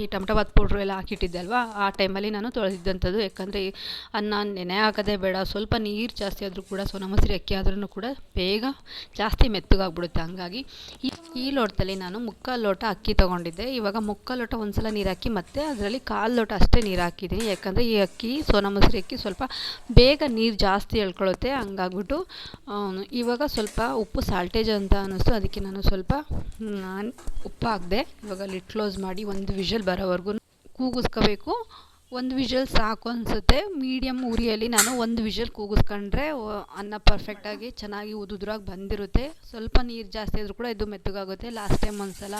ಈ ಟೊಮಟೊ ಬಾತ್ ಪೌಡ್ರು ಎಲ್ಲ ಹಾಕಿಟ್ಟಿದ್ದೆ ಅಲ್ವಾ? ಆ ಟೈಮಲ್ಲಿ ನಾನು ತೊಳೆದಿದ್ದಂಥದ್ದು. ಯಾಕಂದರೆ ಅನ್ನ ನೆನೆ ಹಾಕೋದೇ ಬೇಡ. ಸ್ವಲ್ಪ ನೀರು ಜಾಸ್ತಿ ಆದರೂ ಕೂಡ ಸೋನಾ ಮಸೂರಿ ಅಕ್ಕಿ ಆದ್ರೂ ಕೂಡ ಬೇಗ ಜಾಸ್ತಿ ಮೆತ್ತಗಾಗ್ಬಿಡುತ್ತೆ. ಹಂಗಾಗಿ ಈ ಈ ಲೋಟದಲ್ಲಿ ನಾನು ಮುಕ್ಕಾಲು ಲೋಟ ಅಕ್ಕಿ ತೊಗೊಂಡಿದ್ದೆ. ಇವಾಗ ಮುಕ್ಕಾಲು ಲೋಟ ಒಂದ್ಸಲ ನೀರು ಹಾಕಿ ಮತ್ತೆ ಅದರಲ್ಲಿ ಕಾಲು ಲೋಟ ಅಷ್ಟೇ ನೀರು ಹಾಕಿದ್ದೀನಿ. ಯಾಕಂದರೆ ಈ ಅಕ್ಕಿ ಸೋನಾ ಅಕ್ಕಿ ಸ್ವಲ್ಪ ಬೇಗ ನೀರು ಜಾಸ್ತಿ ಎಳ್ಕೊಳ್ಳುತ್ತೆ ಹಂಗಾಗ್ಬಿಟ್ಟು ಇವಾಗ ಸ್ವಲ್ಪ ಉಪ್ಪು ಸಾಲ್ಟೇಜ್ ಅಂತ ಅನ್ನಿಸ್ತು. ಅದಕ್ಕೆ ನಾನು ಸ್ವಲ್ಪ ನಾನು ಉಪ್ಪು ಹಾಕಿದೆ. ಇವಾಗ ಲಿಟ್ ಕ್ಲೋಸ್ ಮಾಡಿ ಒಂದು ವಿಷಲ್ ಬರೋವರೆಗೂ ಕೂಗಿಸ್ಕೋಬೇಕು. ಒಂದು ವಿಷಲ್ ಸಾಕು ಅನಿಸುತ್ತೆ. ಮೀಡಿಯಮ್ ಉರಿಯಲ್ಲಿ ನಾನು ಒಂದು ವಿಷಲ್ ಕೂಗಿಸ್ಕೊಂಡ್ರೆ ಅನ್ನ ಪರ್ಫೆಕ್ಟಾಗಿ ಚೆನ್ನಾಗಿ ಉದುದ್ರಾಗಿ ಬಂದಿರುತ್ತೆ. ಸ್ವಲ್ಪ ನೀರು ಜಾಸ್ತಿ ಆದರೂ ಕೂಡ ಇದು ಮೆತ್ತಗಾಗುತ್ತೆ. ಲಾಸ್ಟ್ ಟೈಮ್ ಒಂದ್ಸಲ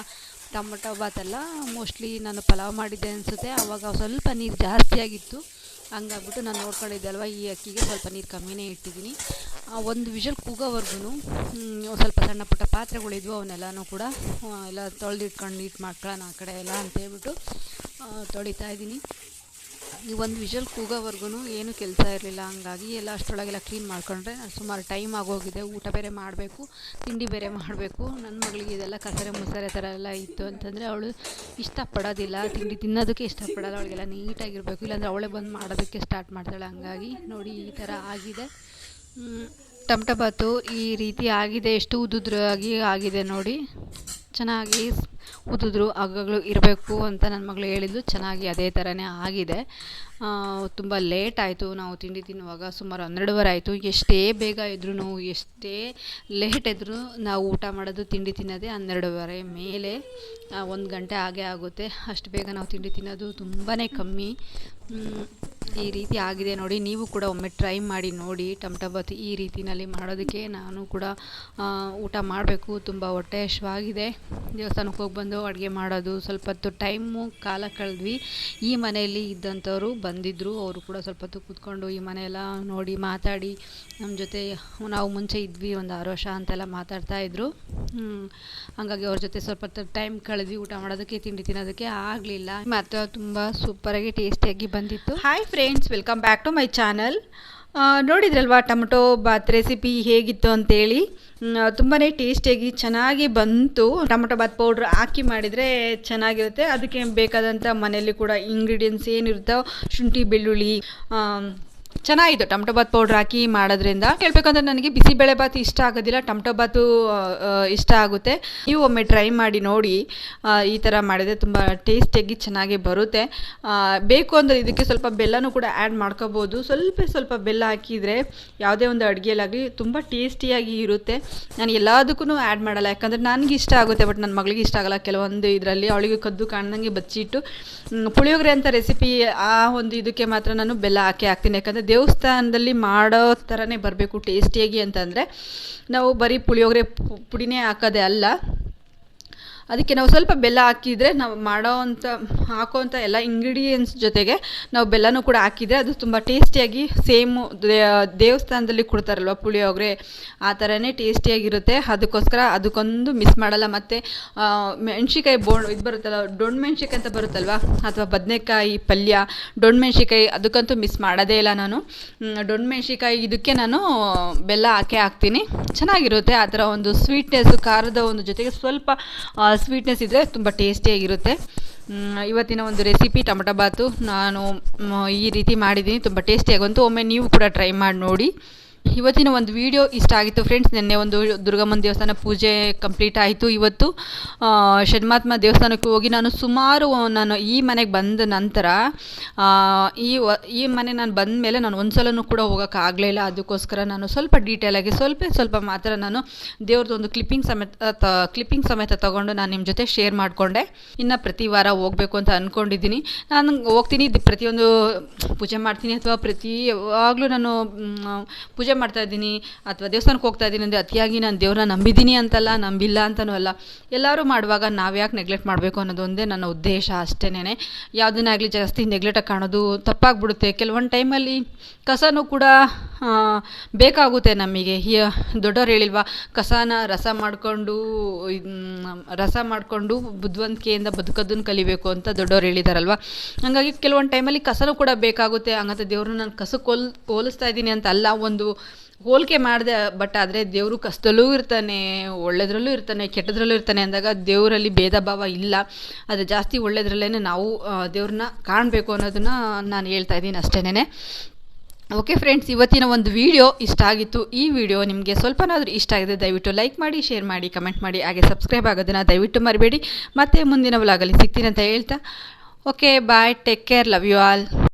ಟೊಮೊಟೊ ಭಾತೆಲ್ಲ ಮೋಸ್ಟ್ಲಿ ನಾನು ಪಲಾವ್ ಮಾಡಿದ್ದೆ ಅನಿಸುತ್ತೆ. ಆವಾಗ ಸ್ವಲ್ಪ ನೀರು ಜಾಸ್ತಿ ಆಗಿತ್ತು. ಹಂಗಾಗ್ಬಿಟ್ಟು ನಾನು ನೋಡ್ಕೊಂಡಿದ್ದೆ ಅಲ್ವಾ? ಈ ಅಕ್ಕಿಗೆ ಸ್ವಲ್ಪ ನೀರು ಕಮ್ಮಿನೇ ಇಟ್ಟಿದ್ದೀನಿ. ಒಂದು ವಿಷಲ್ ಕೂಗೋವರೆಗೂ ಸ್ವಲ್ಪ ಸಣ್ಣ ಪುಟ್ಟ ಪಾತ್ರೆಗಳಿದ್ವು, ಅವನ್ನೆಲ್ಲನೂ ಕೂಡ ಎಲ್ಲ ತೊಳೆದಿಟ್ಕೊಂಡು ನೀಟ್ ಮಾಡ್ಕೊಳ್ಳೋಣ ಆ ಕಡೆ ಎಲ್ಲ ಅಂತೇಳ್ಬಿಟ್ಟು ತೊಳಿತಾ ಇದ್ದೀನಿ. ಈ ಒಂದು ವಿಷಲ್ ಕೂಗೋವರೆಗೂ ಏನೂ ಕೆಲಸ ಇರಲಿಲ್ಲ. ಹಂಗಾಗಿ ಎಲ್ಲ ಅಷ್ಟರೊಳಗೆಲ್ಲ ಕ್ಲೀನ್ ಮಾಡ್ಕೊಂಡ್ರೆ ಸುಮಾರು ಟೈಮ್ ಆಗೋಗಿದೆ. ಊಟ ಬೇರೆ ಮಾಡಬೇಕು, ತಿಂಡಿ ಬೇರೆ ಮಾಡಬೇಕು. ನನ್ನ ಮಗಳಿಗೆ ಇದೆಲ್ಲ ಕಸರೆ ಮುಸರೆ ಥರ ಎಲ್ಲ ಇತ್ತು ಅಂತಂದರೆ ಅವಳು ಇಷ್ಟಪಡೋದಿಲ್ಲ. ತಿಂಡಿ ತಿನ್ನೋದಕ್ಕೆ ಇಷ್ಟಪಡೋಲ್ಲ. ಅವಳಿಗೆಲ್ಲ ನೀಟಾಗಿರಬೇಕು. ಇಲ್ಲಾಂದರೆ ಅವಳೇ ಬಂದು ಮಾಡೋದಕ್ಕೆ ಸ್ಟಾರ್ಟ್ ಮಾಡ್ತಾಳೆ. ಹಂಗಾಗಿ ನೋಡಿ ಈ ಥರ ಆಗಿದೆ. ಟೊಮಟೊ ಬಾತು ಈ ರೀತಿ ಆಗಿದೆ. ಎಷ್ಟು ಉದುದ್ರಾಗಿ ಆಗಿದೆ ನೋಡಿ. ಚೆನ್ನಾಗಿ ಉದುದ್ರು ಹಗ್ಗಗಳು ಇರಬೇಕು ಅಂತ ನನ್ನ ಮಗಳು ಹೇಳಿದ್ದು ಚೆನ್ನಾಗಿ ಅದೇ ಥರನೇ ಆಗಿದೆ. ತುಂಬ ಲೇಟ್ ಆಯಿತು. ನಾವು ತಿಂಡಿ ತಿನ್ನುವಾಗ ಸುಮಾರು ಹನ್ನೆರಡುವರೆ ಆಯಿತು. ಎಷ್ಟೇ ಬೇಗ ಇದ್ರೂ ಎಷ್ಟೇ ಲೇಟ್ ಇದ್ರು ನಾವು ಊಟ ಮಾಡೋದು, ತಿಂಡಿ ತಿನ್ನೋದೇ ಹನ್ನೆರಡುವರೆ ಮೇಲೆ ಒಂದು ಗಂಟೆ ಹಾಗೆ ಆಗುತ್ತೆ. ಅಷ್ಟು ಬೇಗ ನಾವು ತಿಂಡಿ ತಿನ್ನೋದು ತುಂಬಾ ಕಮ್ಮಿ. ಈ ರೀತಿ ಆಗಿದೆ ನೋಡಿ. ನೀವು ಕೂಡ ಒಮ್ಮೆ ಟ್ರೈ ಮಾಡಿ ನೋಡಿ. ಟೊಮಟೊ ಬಾತ್ ಈ ರೀತಿನಲ್ಲಿ ಮಾಡೋದಕ್ಕೆ ನಾನು ಕೂಡ ಊಟ ಮಾಡಬೇಕು. ತುಂಬ ಹೊಟ್ಟೆ ಹಶ್ವಾಗಿದೆ ದೇವಸ್ಥಾನಕ್ಕೆ ಹೋಗಿ ಬಂದು ಅಡುಗೆ ಮಾಡೋದು, ಸ್ವಲ್ಪ ಹೊತ್ತು ಟೈಮು ಕಾಲ ಕಳೆದ್ವಿ. ಈ ಮನೆಯಲ್ಲಿ ಇದ್ದಂಥವ್ರು ಬಂದಿದ್ದರು ಅವರು ಕೂಡ ಸ್ವಲ್ಪ ಹೊತ್ತು ಕೂತ್ಕೊಂಡು ಈ ಮನೆಯೆಲ್ಲ ನೋಡಿ ಮಾತಾಡಿ. ನಮ್ಮ ಜೊತೆ ನಾವು ಮುಂಚೆ ಇದ್ವಿ, ಒಂದು ಆರು ವರ್ಷ ಅಂತೆಲ್ಲ ಮಾತಾಡ್ತಾ ಹಾಗಾಗಿ ಹಂಗಾಗಿ ಅವ್ರ ಜೊತೆ ಸ್ವಲ್ಪ ಹೊತ್ತು ಟೈಮ್ ಕಳೆದ್ವಿ. ಊಟ ಮಾಡೋದಕ್ಕೆ, ತಿಂಡಿ ತಿನ್ನೋದಕ್ಕೆ ಆಗಲಿಲ್ಲ. ಮತ್ತು ತುಂಬ ಸೂಪರಾಗಿ ಟೇಸ್ಟಿಯಾಗಿ ಬಂದಿತ್ತು. Hi friends welcome back to my channel ನೋಡಿದ್ರಲ್ವಾ ಟೊಮೊಟೊ ಬಾತ್ ರೆಸಿಪಿ ಹೇಗಿತ್ತು ಅಂತೇಳಿ? ತುಂಬಾ ಟೇಸ್ಟಿಯಾಗಿ ಚೆನ್ನಾಗಿ ಬಂತು. ಟೊಮೊಟೊ ಬಾತ್ ಪೌಡ್ರ್ ಹಾಕಿ ಮಾಡಿದರೆ ಚೆನ್ನಾಗಿರುತ್ತೆ. ಅದಕ್ಕೆ ಬೇಕಾದಂಥ ಮನೆಯಲ್ಲಿ ಕೂಡ ಇಂಗ್ರೀಡಿಯೆಂಟ್ಸ್ ಏನಿರುತ್ತೋ ಶುಂಠಿ, ಬೆಳ್ಳುಳ್ಳಿ ಚೆನ್ನಾಗಿತ್ತು. ಟೊಮೆಟೊ ಬಾತ್ ಪೌಡ್ರ್ ಹಾಕಿ ಮಾಡೋದ್ರಿಂದ ಹೇಳ್ಬೇಕಂದ್ರೆ ನನಗೆ ಬಿಸಿಬೇಳೆ ಬಾತ್ ಇಷ್ಟ ಆಗೋದಿಲ್ಲ. ಟೊಮೆಟೊ ಬಾತು ಇಷ್ಟ ಆಗುತ್ತೆ. ನೀವು ಒಮ್ಮೆ ಟ್ರೈ ಮಾಡಿ ನೋಡಿ. ಈ ಥರ ಮಾಡಿದರೆ ತುಂಬ ಟೇಸ್ಟಿಯಾಗಿ ಚೆನ್ನಾಗಿ ಬರುತ್ತೆ. ಬೇಕು ಅಂದರೆ ಇದಕ್ಕೆ ಸ್ವಲ್ಪ ಬೆಲ್ಲನೂ ಕೂಡ ಆ್ಯಡ್ ಮಾಡ್ಕೋಬೋದು. ಸ್ವಲ್ಪ ಸ್ವಲ್ಪ ಬೆಲ್ಲ ಹಾಕಿದರೆ ಯಾವುದೇ ಒಂದು ಅಡುಗೆಯಲ್ಲಾಗಲಿ ತುಂಬ ಟೇಸ್ಟಿಯಾಗಿ ಇರುತ್ತೆ. ನಾನು ಎಲ್ಲದಕ್ಕೂ ಆ್ಯಡ್ ಮಾಡಲ್ಲ. ಯಾಕಂದರೆ ನನಗೆ ಇಷ್ಟ ಆಗುತ್ತೆ ಬಟ್ ನನ್ನ ಮಗಳಿಗೆ ಇಷ್ಟ ಆಗಲ್ಲ. ಕೆಲವೊಂದು ಇದರಲ್ಲಿ ಅವಳಿಗೆ ಕದ್ದು ಕಾಣ್ದಂಗೆ ಬಚ್ಚಿಟ್ಟು. ಪುಳಿಯೋಗರೆ ಅಂತ ರೆಸಿಪಿ ಆ ಒಂದು ಇದಕ್ಕೆ ಮಾತ್ರ ನಾನು ಬೆಲ್ಲ ಹಾಕಿ ಹಾಕ್ತೀನಿ. ಯಾಕಂದರೆ ದೇವಸ್ಥಾನದಲ್ಲಿ ಮಾಡೋ ಥರನೇ ಬರಬೇಕು ಟೇಸ್ಟಿಯಾಗಿ ಅಂತಂದರೆ ನಾವು ಬರೀ ಪುಳಿಯೋಗರೆ ಪುಡಿನೇ ಹಾಕೋದೇ ಅಲ್ಲ. ಅದಕ್ಕೆ ನಾವು ಸ್ವಲ್ಪ ಬೆಲ್ಲ ಹಾಕಿದರೆ ನಾವು ಮಾಡೋವಂಥ ಹಾಕೋವಂಥ ಎಲ್ಲ ಇಂಗ್ರೀಡಿಯೆಂಟ್ಸ್ ಜೊತೆಗೆ ನಾವು ಬೆಲ್ಲನೂ ಕೂಡ ಹಾಕಿದರೆ ಅದು ತುಂಬ ಟೇಸ್ಟಿಯಾಗಿ ಸೇಮು ದೇವಸ್ಥಾನದಲ್ಲಿ ಕೊಡ್ತಾರಲ್ವ ಪುಳಿಯೋಗರೆ, ಆ ಥರನೇ ಟೇಸ್ಟಿಯಾಗಿರುತ್ತೆ ಅದಕ್ಕೋಸ್ಕರ ಅದಕ್ಕೊಂದು ಮಿಸ್ ಮಾಡಲ್ಲ. ಮತ್ತು ಮೆಣ್ಸಿಕಾಯಿ ಬೋ ಇದು ಬರುತ್ತಲ್ಲ ಡೊಣ್ ಮೆಣ್ಸಿಕಾಯಿ ಅಂತ ಬರುತ್ತಲ್ವ? ಅಥವಾ ಬದನೆಕಾಯಿ, ಪಲ್ಯ ಡೊಣ್ ಮೆಣ್ಸಿಕಾಯಿ ಅದಕ್ಕಂತೂ ಮಿಸ್ ಮಾಡೋದೇ ಇಲ್ಲ ನಾನು. ಡೊಣ್ ಮೆಣ್ಸಿಕಾಯಿ ಇದಕ್ಕೆ ನಾನು ಬೆಲ್ಲ ಹಾಕೇ ಹಾಕ್ತೀನಿ. ಚೆನ್ನಾಗಿರುತ್ತೆ. ಆ ಥರ ಒಂದು ಸ್ವೀಟ್ನೆಸ್ಸು ಖಾರದ ಒಂದು ಜೊತೆಗೆ ಸ್ವಲ್ಪ ಸ್ವೀಟ್ನೆಸ್ ಇದ್ದರೆ ತುಂಬ ಟೇಸ್ಟಿಯಾಗಿರುತ್ತೆ ಇವತ್ತಿನ ಒಂದು ರೆಸಿಪಿ ಟೊಮಟೊ ಬಾತು ನಾನು ಈ ರೀತಿ ಮಾಡಿದ್ದೀನಿ. ತುಂಬ ಟೇಸ್ಟಿಯಾಗಂತೂ ಒಮ್ಮೆ ನೀವು ಕೂಡ ಟ್ರೈ ಮಾಡಿ ನೋಡಿ. ಇವತ್ತಿನ ಒಂದು ವಿಡಿಯೋ ಇಷ್ಟ ಆಗಿತ್ತು ಫ್ರೆಂಡ್ಸ್ ನಿನ್ನೆ ಒಂದು ದುರ್ಗಮ್ಮನ ದೇವಸ್ಥಾನ ಪೂಜೆ ಕಂಪ್ಲೀಟ್ ಆಯಿತು ಇವತ್ತು. ಷಣ್ಮಾತ್ಮ ದೇವಸ್ಥಾನಕ್ಕೆ ಹೋಗಿ ನಾನು ಸುಮಾರು ನಾನು ಈ ಮನೆಗೆ ಬಂದ ನಂತರ ಈ ಈ ಮನೆ ನಾನು ಬಂದ ಮೇಲೆ ನಾನು ಒಂದು ಸಲನೂ ಕೂಡ ಹೋಗೋಕ್ಕಾಗಲಿಲ್ಲ ಅದಕ್ಕೋಸ್ಕರ ನಾನು ಸ್ವಲ್ಪ ಡೀಟೇಲಾಗಿ ಸ್ವಲ್ಪ ಸ್ವಲ್ಪ ಮಾತ್ರ ನಾನು ದೇವ್ರದ್ದು ಒಂದು ಕ್ಲಿಪ್ಪಿಂಗ್ ಸಮೇತ ಕ್ಲಿಪ್ಪಿಂಗ್ ಸಮೇತ ತೊಗೊಂಡು ನಾನು ನಿಮ್ಮ ಜೊತೆ ಶೇರ್ ಮಾಡಿಕೊಂಡೆ. ಇನ್ನು ಪ್ರತಿ ವಾರ ಹೋಗಬೇಕು ಅಂತ ಅಂದ್ಕೊಂಡಿದ್ದೀನಿ ನಾನು ಹೋಗ್ತೀನಿ. ಪ್ರತಿಯೊಂದು ಪೂಜೆ ಮಾಡ್ತೀನಿ. ಅಥವಾ ಪ್ರತಿ ಯಾವಾಗಲೂ ನಾನು ಮ್, ಪೂಜೆ ಮಾಡ್ತಾ ಇದ್ದೀನಿ, ಅಥವಾ ದೇವಸ್ಥಾನಕ್ಕೆ ಹೋಗ್ತಾ ಇದ್ದೀನಿ ಅಂದರೆ ಅತಿಯಾಗಿ ನಾನು ದೇವ್ರನ್ನ ನಂಬಿದ್ದೀನಿ ಅಂತಲ್ಲ, ನಂಬಿಲ್ಲ ಅಂತಲೂ ಅಲ್ಲ. ಎಲ್ಲರೂ ಮಾಡುವಾಗ ನಾವು ಯಾಕೆ ನೆಗ್ಲೆಕ್ಟ್ ಮಾಡಬೇಕು ಅನ್ನೋದು ಒಂದೇ ನನ್ನ ಉದ್ದೇಶ ಅಷ್ಟೇನೆ ಯಾವುದನ್ನೇ ಆಗಲಿ ಜಾಸ್ತಿ ನೆಗ್ಲೆಕ್ಟಾಗಿ ಕಾಣೋದು ತಪ್ಪಾಗ್ಬಿಡುತ್ತೆ. ಕೆಲವೊಂದು ಟೈಮಲ್ಲಿ ಕಸನೂ ಕೂಡ ಬೇಕಾಗುತ್ತೆ ನಮಗೆ. ಹಿಯ, ದೊಡ್ಡವ್ರು ಹೇಳಿಲ್ವಾ, ಕಸನ ರಸ ಮಾಡಿಕೊಂಡು ರಸ ಮಾಡಿಕೊಂಡು ಬುದ್ಧಿವಂತಿಕೆಯಿಂದ ಬದುಕೋದನ್ನು ಕಲಿಬೇಕು ಅಂತ ದೊಡ್ಡವ್ರು ಹೇಳಿದಾರಲ್ವ. ಹಾಗಾಗಿ ಕೆಲವೊಂದು ಟೈಮಲ್ಲಿ ಕಸನೂ ಕೂಡ ಬೇಕಾಗುತ್ತೆ. ಹಂಗಂತ ದೇವ್ರನ್ನ ನಾನು ಕಸಕ್ಕೆ ಹೋಲ್ ಹೋಲಿಸ್ತಾ ಇದ್ದೀನಿ ಅಂತ ಅಲ್ಲ, ಒಂದು ಹೋಲಿಕೆ ಮಾಡಿದೆ ಬಟ್ ಆದರೆ ದೇವರು ಕಷ್ಟದಲ್ಲೂ ಇರ್ತಾನೆ ಒಳ್ಳೆಯದ್ರಲ್ಲೂ ಇರ್ತಾನೆ, ಕೆಟ್ಟದ್ರಲ್ಲೂ ಇರ್ತಾನೆ ಅಂದಾಗ ದೇವರಲ್ಲಿ ಭೇದ ಭಾವ ಇಲ್ಲ. ಆದರೆ ಜಾಸ್ತಿ ಒಳ್ಳೆಯದ್ರಲ್ಲೇ ನಾವು ದೇವ್ರನ್ನ ಕಾಣಬೇಕು ಅನ್ನೋದನ್ನ ನಾನು ಹೇಳ್ತಾ ಇದ್ದೀನಿ ಅಷ್ಟೇನೆ ಓಕೆ ಫ್ರೆಂಡ್ಸ್ ಇವತ್ತಿನ ಒಂದು ವಿಡಿಯೋ ಇಷ್ಟ ಆಗಿತ್ತು. ಈ ವಿಡಿಯೋ ನಿಮಗೆ ಸ್ವಲ್ಪನಾದರೂ ಇಷ್ಟ ಆಗಿದೆ ದಯವಿಟ್ಟು ಲೈಕ್ ಮಾಡಿ ಶೇರ್ ಮಾಡಿ ಕಮೆಂಟ್ ಮಾಡಿ, ಹಾಗೆ ಸಬ್ಸ್ಕ್ರೈಬ್ ಆಗೋದನ್ನು ದಯವಿಟ್ಟು ಮರಿಬೇಡಿ. ಮತ್ತೆ ಮುಂದಿನ ವ್ಲಾಗಲ್ಲಿ ಸಿಗ್ತೀನಿ ಅಂತ ಹೇಳ್ತಾ. Okay bye take care love you all